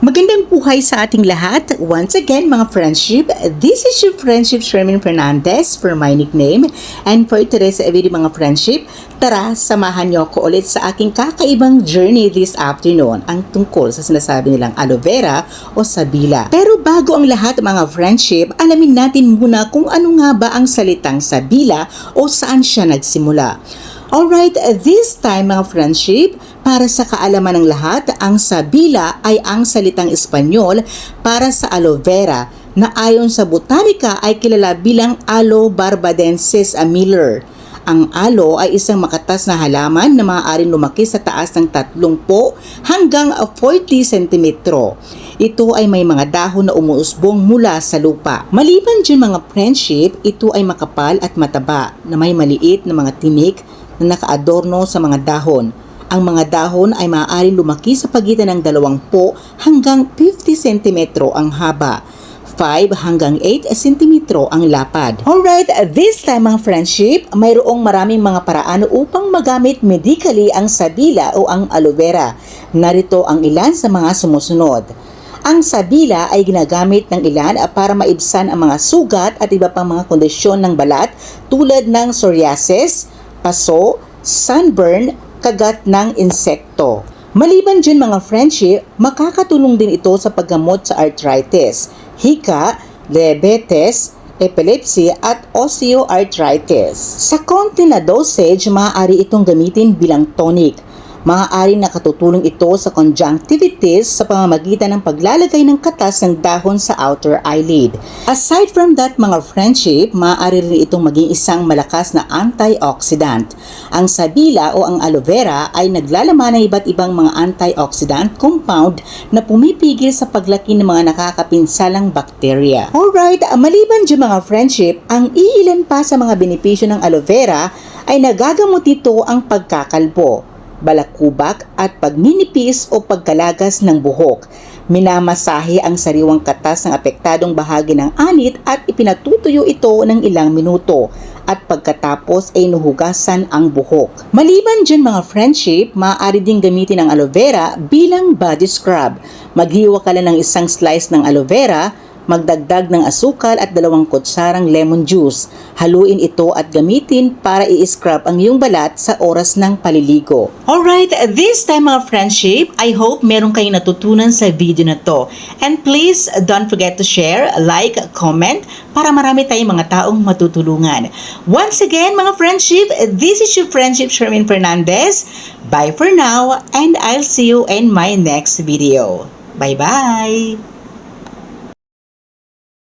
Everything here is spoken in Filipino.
Magandang buhay sa ating lahat. Once again, mga friendship, this is your friendship Sherman Fernandez for my nickname. And for today's video, mga friendship, tara, samahan niyo ako ulit sa aking kakaibang journey this afternoon ang tungkol sa sinasabi nilang aloe vera o sabila. Pero bago ang lahat, mga friendship, alamin natin muna kung ano nga ba ang salitang sabila o saan siya nagsimula. Alright, this time mga friendship, para sa kaalaman ng lahat, ang sabila ay ang salitang Espanyol para sa aloe vera na ayon sa botanika ay kilala bilang Aloe barbadensis a Miller. Ang alo ay isang makatas na halaman na maaaring lumaki sa taas ng 30 hanggang 40 cm. Ito ay may mga dahon na umuusbong mula sa lupa. Maliban dyan mga friendship, ito ay makapal at mataba na may maliit na mga tinik na nakaadorno sa mga dahon. Ang mga dahon ay maaaring lumaki sa pagitan ng 20 hanggang 50 cm ang haba. 5 hanggang 8 cm ang lapad. Alright, this time mga friendship, mayroong maraming mga paraan upang magamit medically ang sabila o ang aloe vera. Narito ang ilan sa mga sumusunod. Ang sabila ay ginagamit ng ilan para maibsan ang mga sugat at iba pang mga kondisyon ng balat tulad ng psoriasis, paso, sunburn, kagat ng insekto. Maliban dyan mga friendship, makakatulong din ito sa paggamot sa arthritis, hika, diabetes, epilepsy at osteoarthritis. Sa konti na dosage, maaari itong gamitin bilang tonic. Maaari nakatutulong ito sa conjunctivitis sa pamamagitan ng paglalagay ng katas ng dahon sa outer eyelid. Aside from that mga friendship, maaari rin itong maging isang malakas na antioxidant. Ang sabila o ang aloe vera ay naglalaman ng iba't ibang mga antioxidant compound na pumipigil sa paglaki ng mga nakakapinsalang bakterya. Alright, maliban dyan mga friendship, ang iilan pa sa mga benepisyo ng aloe vera ay nagagamot nito ang pagkakalbo balakubak at pagninipis o pagkalagas ng buhok. Minamasahe ang sariwang katas ng apektadong bahagi ng anit at ipinatutuyo ito ng ilang minuto at pagkatapos ay nuhugasan ang buhok. Maliban dyan mga friendship, maaari din gamitin ang aloe vera bilang body scrub. Maghiwa ka lang ng isang slice ng aloe vera magdagdag ng asukal at dalawang kutsarang lemon juice. Haluin ito at gamitin para i-scrub ang iyong balat sa oras ng paliligo. Alright, this time mga friendship, I hope meron kayong natutunan sa video na to. And please don't forget to share, like, comment para marami tayong mga taong matutulungan. Once again mga friendship, this is your friendship Sherman Fernandez. Bye for now and I'll see you in my next video. Bye-bye!